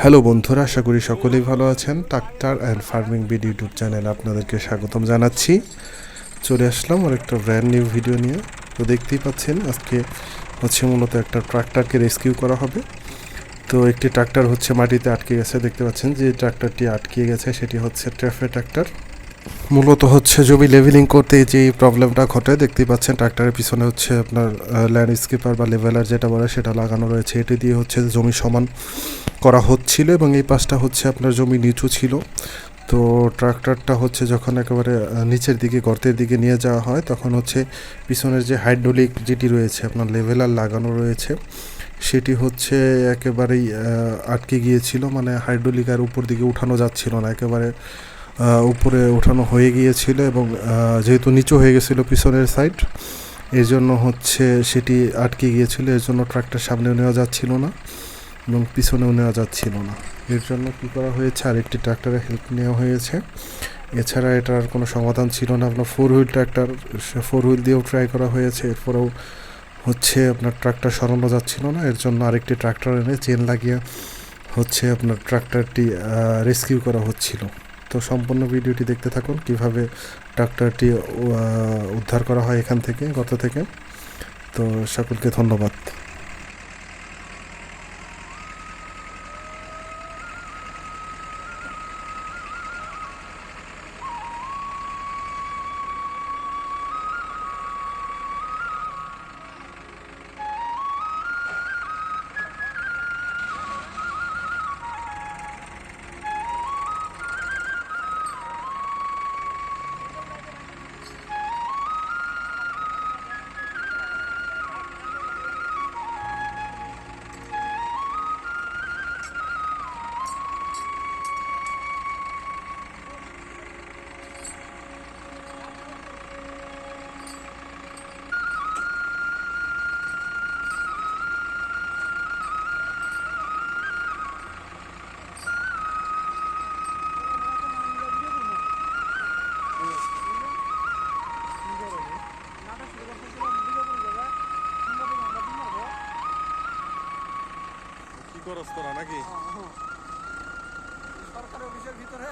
Hello বন্ধুরা, আশা করি সকলেই ভালো আছেন। Tractor and farming BD YouTube channel আপনাদেরকে স্বাগতম জানাচ্ছি। চলে আসলাম আর একটা ব্র্যান্ড নিউ ভিডিও নিয়ে। তো দেখতেই পাচ্ছেন, আজকে হচ্ছে মূলত একটা ট্রাক্টরকে রেস্কিউ করা হবে। তো একটি ট্রাক্টর হচ্ছে মাটিতে আটকে গেছে, দেখতে পাচ্ছেন যে ট্রাক্টরটি আটকে গেছে, সেটি হচ্ছে ট্রাফে ট্রাক্টর। মূলত হচ্ছে জমি লেভেলিং করতে যে প্রবলেমটা ঘটে, দেখতেই পাচ্ছেন ট্রাক্টরের পিছনে হচ্ছে আপনার ল্যান্ডস্কেপার বা লেভেলার যেটা বলে সেটা লাগানো রয়েছে। এটি দিয়ে হচ্ছে জমি সমান করা হচ্ছিল এবং এই পাশটা হচ্ছে আপনার জমি নিচু ছিল। তো ট্রাক্টরটা হচ্ছে যখন একেবারে নিচের দিকে, গর্তের দিকে নিয়ে যাওয়া হয়, তখন হচ্ছে পিছনের যে হাইড্রোলিক যেটি রয়েছে, আপনার লেভেলার লাগানো রয়েছে, সেটি হচ্ছে একেবারেই আটকে গিয়েছিল। মানে হাইড্রোলিক আর উপর দিকে উঠানো যাচ্ছিল না। একেবারে উপরে ওঠানো হয়ে গিয়েছিল এবং যেহেতু নিচু হয়ে গেছিল পিছনের সাইড এই জন্য হচ্ছে সেটি আটকে গিয়েছিল। এর জন্য ট্রাক্টর সামনে নেওয়া যাচ্ছিল না। এবং পিছনেও নেওয়া যাচ্ছিল না। এর জন্য কী করা হয়েছে? আরেকটি ট্রাক্টরের হেল্প নেওয়া হয়েছে। এছাড়া এটার কোনো সমাধান ছিল না। আপনার four wheel tractor four wheel দিয়েও ট্রাই করা হয়েছে। এরপরেও হচ্ছে আপনার ট্রাক্টর সরানো যাচ্ছিল না। এর জন্য আরেকটি ট্রাক্টর এনে চেন লাগিয়ে হচ্ছে আপনার ট্রাক্টরটি রেস্কিউ করা হচ্ছিল। তো সম্পূর্ণ ভিডিওটি দেখতে থাকুন কীভাবে ট্রাক্টরটি উদ্ধার করা হয় এখান থেকে, গত থেকে। তো সকলকে ধন্যবাদ। করস তোরা নাকি? সরকারি অফিসের ভিতরে।